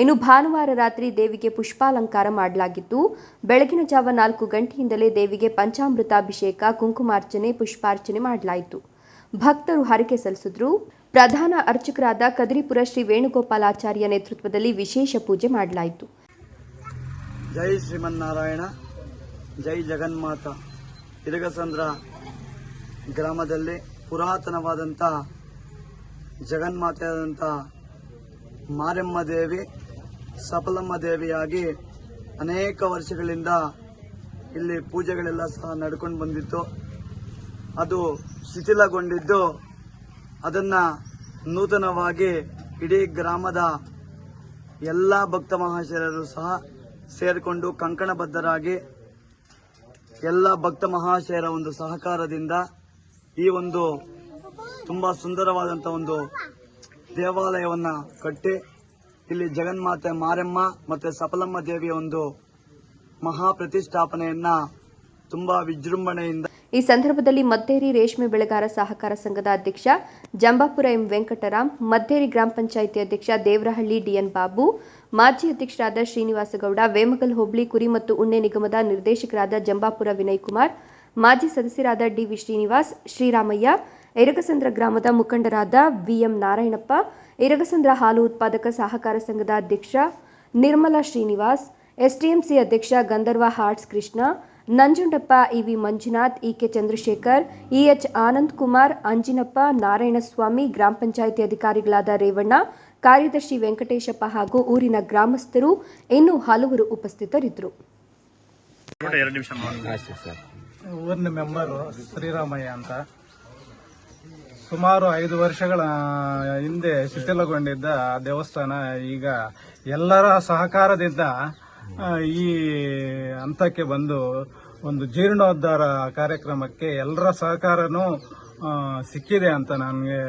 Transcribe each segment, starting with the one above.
ಇನ್ನು ಭಾನುವಾರ ರಾತ್ರಿ ದೇವಿಗೆ ಪುಷ್ಪಾಲಂಕಾರ ಮಾಡಲಾಗಿತ್ತು. ಬೆಳಗಿನ ಜಾವ ನಾಲ್ಕು ಗಂಟೆಯಿಂದಲೇ ದೇವಿಗೆ ಪಂಚಾಮೃತಾಭಿಷೇಕ, ಕುಂಕುಮಾರ್ಚನೆ, ಪುಷ್ಪಾರ್ಚನೆ ಮಾಡಲಾಯಿತು. ಭಕ್ತರು ಹರಕೆ ಸಲ್ಲಿಸಿದ್ರು. ಪ್ರಧಾನ ಅರ್ಚಕರಾದ ಕದ್ರಿಪುರ ಶ್ರೀ ವೇಣುಗೋಪಾಲಾಚಾರ್ಯ ನೇತೃತ್ವದಲ್ಲಿ ವಿಶೇಷ ಪೂಜೆ ಮಾಡಲಾಯಿತು. ಜೈ ಶ್ರೀಮನ್ನಾರಾಯಣ, ಜೈ ಜಗನ್ಮಾತ. ಇರಗಸಂದ್ರ ಗ್ರಾಮದಲ್ಲಿ ಪುರಾತನವಾದಂಥ ಜಗನ್ಮಾತೆಯಾದಂಥ ಮಾರಮ್ಮ ದೇವಿ ಸಫಲಮ್ಮ ದೇವಿಯಾಗಿ ಅನೇಕ ವರ್ಷಗಳಿಂದ ಇಲ್ಲಿ ಪೂಜೆಗಳೆಲ್ಲ ಸಹ ನಡ್ಕೊಂಡು ಬಂದಿತ್ತು. ಅದು ಶಿಥಿಲಗೊಂಡಿದ್ದು ಅದನ್ನ ನೂತನವಾಗಿ ಇಡೀ ಗ್ರಾಮದ ಎಲ್ಲ ಭಕ್ತ ಮಹಾಶಯರು ಸಹ ಸೇರಿಕೊಂಡು ಕಂಕಣಬದ್ಧರಾಗಿ ಎಲ್ಲ ಭಕ್ತ ಮಹಾಶಯರ ಒಂದು ಸಹಕಾರದಿಂದ ಈ ಒಂದು ತುಂಬಾ ಸುಂದರವಾದಂಥ ಒಂದು ದೇವಾಲಯವನ್ನ ಕಟ್ಟಿ ಇಲ್ಲಿ ಜಗನ್ಮಾತೆ ಮಾರಮ್ಮ ಮತ್ತೆ ಸಫಲಮ್ಮ ದೇವಿಯ ಒಂದು ಮಹಾ ಪ್ರತಿಷ್ಠಾಪನೆಯನ್ನ ತುಂಬಾ ವಿಜೃಂಭಣೆಯಿಂದ ಈ ಸಂದರ್ಭದಲ್ಲಿ ಮದ್ದೇರಿ ರೇಷ್ಮೆ ಬೆಳೆಗಾರ ಸಹಕಾರ ಸಂಘದ ಅಧ್ಯಕ್ಷ ಜಂಬಾಪುರ ಎಂ ವೆಂಕಟರಾಮ್ ಮದ್ದೇರಿ ಗ್ರಾಮ ಪಂಚಾಯಿತಿ ಅಧ್ಯಕ್ಷ ದೇವರಹಳ್ಳಿ ಡಿಎನ್ ಬಾಬು, ಮಾಜಿ ಅಧ್ಯಕ್ಷರಾದ ಶ್ರೀನಿವಾಸಗೌಡ, ವೇಮಗಲ್ ಹೋಬಳಿ ಕುರಿ ಮತ್ತು ಉಣ್ಣೆ ನಿಗಮದ ನಿರ್ದೇಶಕರಾದ ಜಂಬಾಪುರ ವಿನಯ್ ಕುಮಾರ್, ಮಾಜಿ ಸದಸ್ಯರಾದ ಡಿವಿ ಶ್ರೀನಿವಾಸ್, ಶ್ರೀರಾಮಯ್ಯ ಎರಗಸಂದ್ರ ಗ್ರಾಮದ ಮುಖಂಡರಾದ ವಿಎಂ ನಾರಾಯಣಪ್ಪ ಎರಗಸಂದ್ರ ಹಾಲು ಉತ್ಪಾದಕ ಸಹಕಾರ ಸಂಘದ ಅಧ್ಯಕ್ಷ ನಿರ್ಮಲಾ ಶ್ರೀನಿವಾಸ್ ಎಸ್ಡಿಎಂಸಿ ಅಧ್ಯಕ್ಷ ಗಂಧರ್ವ arts Krishna Nanjundappa E V Manjunath E K Chandrashekar E H Anand Kumar Anjinappa Narayanaswamy ಗ್ರಾಮ ಪಂಚಾಯಿತಿ ಅಧಿಕಾರಿಗಳಾದ ರೇವಣ್ಣ ಕಾರ್ಯದರ್ಶಿ ವೆಂಕಟೇಶಪ್ಪ ಹಾಗೂ ಊರಿನ ಗ್ರಾಮಸ್ಥರು ಇನ್ನೂ ಹಲವರು ಉಪಸ್ಥಿತರಿದ್ದರು. ಊರಿನ ಮೆಂಬರು ಶ್ರೀರಾಮಯ್ಯ ಅಂತ. ಸುಮಾರು ಐದು ವರ್ಷಗಳ ಹಿಂದೆ ಶಿಥಿಲಗೊಂಡಿದ್ದ ದೇವಸ್ಥಾನ ಈಗ ಎಲ್ಲರ ಸಹಕಾರದಿಂದ ಈ ಹಂತಕ್ಕೆ ಬಂದು ಒಂದು ಜೀರ್ಣೋದ್ಧಾರ ಕಾರ್ಯಕ್ರಮಕ್ಕೆ ಎಲ್ಲರ ಸಹಕಾರನೂ ಸಿಕ್ಕಿದೆ ಅಂತ ನನಗೆ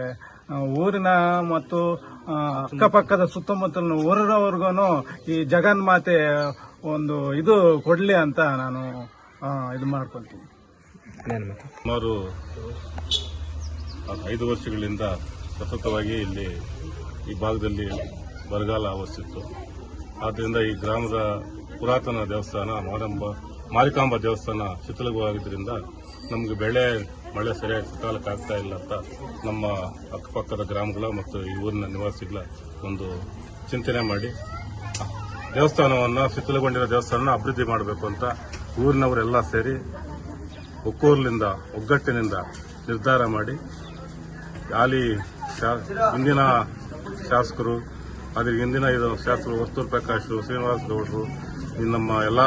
ಊರಿನ ಮತ್ತು ಅಕ್ಕಪಕ್ಕದ ಸುತ್ತಮುತ್ತಲಿನ ಊರಿನವರೆಗೂ ಈ ಜಗನ್ಮಾತೆ ಒಂದು ಇದು ಕೊಡಲಿ ಅಂತ ನಾನು ಇದು ಮಾಡ್ಕೊಳ್ತೀನಿ. ಸುಮಾರು ಐದು ವರ್ಷಗಳಿಂದ ಸತತವಾಗಿ ಇಲ್ಲಿ ಈ ಭಾಗದಲ್ಲಿ ಬರಗಾಲ ಆವರಿಸಿತ್ತು ಆದ್ದರಿಂದ ಈ ಗ್ರಾಮದ ಪುರಾತನ ದೇವಸ್ಥಾನ, ಮಾರಂಬ, ಮಾರಿಕಾಂಬ ದೇವಸ್ಥಾನ ಶಿಥಿಲವಾಗಿದ್ದರಿಂದ ನಮಗೆ ಬೆಳೆ, ಮಳೆ ಸರಿಯಾಗಿ ಸಕಾಲಕ್ಕೆ ಆಗ್ತಾ ಇಲ್ಲ ಅಂತ ನಮ್ಮ ಅಕ್ಕಪಕ್ಕದ ಗ್ರಾಮಗಳ ಮತ್ತು ಈ ಊರಿನ ನಿವಾಸಿಗಳ ಒಂದು ಚಿಂತನೆ ಮಾಡಿ, ದೇವಸ್ಥಾನವನ್ನು, ಶಿಥಿಲಗೊಂಡಿರೋ ದೇವಸ್ಥಾನ ಅಭಿವೃದ್ಧಿ ಮಾಡಬೇಕು ಅಂತ ಊರಿನವರೆಲ್ಲ ಸೇರಿ ಒಕ್ಕೂರಿನಿಂದ ಒಗ್ಗಟ್ಟಿನಿಂದ ನಿರ್ಧಾರ ಮಾಡಿ ಹಾಲಿ ಹಿಂದಿನ ಶಾಸಕರು, ಅದ್ರ ಹಿಂದಿನ ಇದು ಶಾಸಕರು ವಸ್ತೂರ್ ಪ್ರಕಾಶ್, ಶ್ರೀನಿವಾಸ್ ಗೌಡರು ನಮ್ಮ ಎಲ್ಲ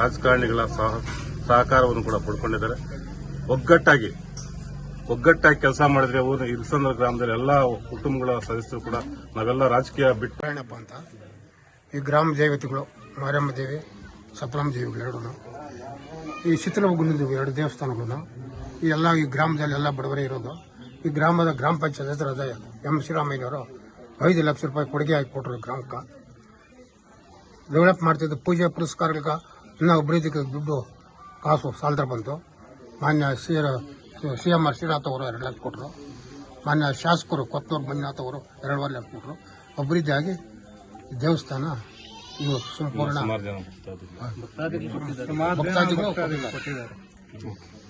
ರಾಜಕಾರಣಿಗಳ ಸಹ, ಸಹಕಾರವನ್ನು ಕೂಡ ಪಡ್ಕೊಂಡಿದ್ದಾರೆ. ಒಗ್ಗಟ್ಟಾಗಿ ಒಗ್ಗಟ್ಟಾಗಿ ಕೆಲಸ ಮಾಡಿದ್ರೆ ಊರಿನ ಇರ್ಸಂದ್ರ ಗ್ರಾಮದಲ್ಲಿ ಎಲ್ಲ ಕುಟುಂಬಗಳ ಸದಸ್ಯರು ಕೂಡ ನಾವೆಲ್ಲ ರಾಜಕೀಯ ಬಿಟ್ಟು ಏನಪ್ಪ ಅಂತ. ಈ ಗ್ರಾಮ ದೇವತೆಗಳು ಮಾರಮ್ಮ ದೇವಿ ಸಪ್ರಮ್ಮ ದೇವಿಗಳು ಎರಡೂ. ಈ ಶಿಥಿಲಗೊಂಡಿದ್ವು ಎರಡು ದೇವಸ್ಥಾನಗಳನ್ನು ಈ ಎಲ್ಲ ಈ ಗ್ರಾಮದಲ್ಲಿ ಎಲ್ಲ ಬಡವರೇ ಇರೋದು. ಈ ಗ್ರಾಮದ ಗ್ರಾಮ ಪಂಚಾಯತ್ ಹೆಸರಾದ ಎಂ ಶ್ರೀರಾಮಯ್ಯನವರು ಐದು ಲಕ್ಷ ರೂಪಾಯಿ ಕೊಡುಗೆ ಹಾಕಿ ಕೊಟ್ಟರು ಗ್ರಾಮಕ್ಕೆ. ಡೆವಲಪ್ ಮಾಡ್ತಿದ್ದು ಪೂಜೆ ಪುರಸ್ಕಾರಗಳಿಗೆ ಇನ್ನೂ ಅಭಿವೃದ್ಧಿಗೆ ದುಡ್ಡು ಕಾಸು ಸಾಲದ ಬಂತು. ಮಾನ್ಯ C C M R Srinath ಅವರು ಎರಡು ಲಕ್ಷ ಕೊಟ್ಟರು ಮಾನ್ಯ ಶಾಸಕರು ಕೊತ್ತೂರು ಮಂಜುನಾಥ್ ಅವರು ಎರಡೂವರೆ ಲಕ್ಷ ಕೊಟ್ಟರು ಅಭಿವೃದ್ಧಿ ಆಗಿ ದೇವಸ್ಥಾನ ಇವು ಸಂಪೂರ್ಣ. ಭಕ್ತಾದಿಗಳು.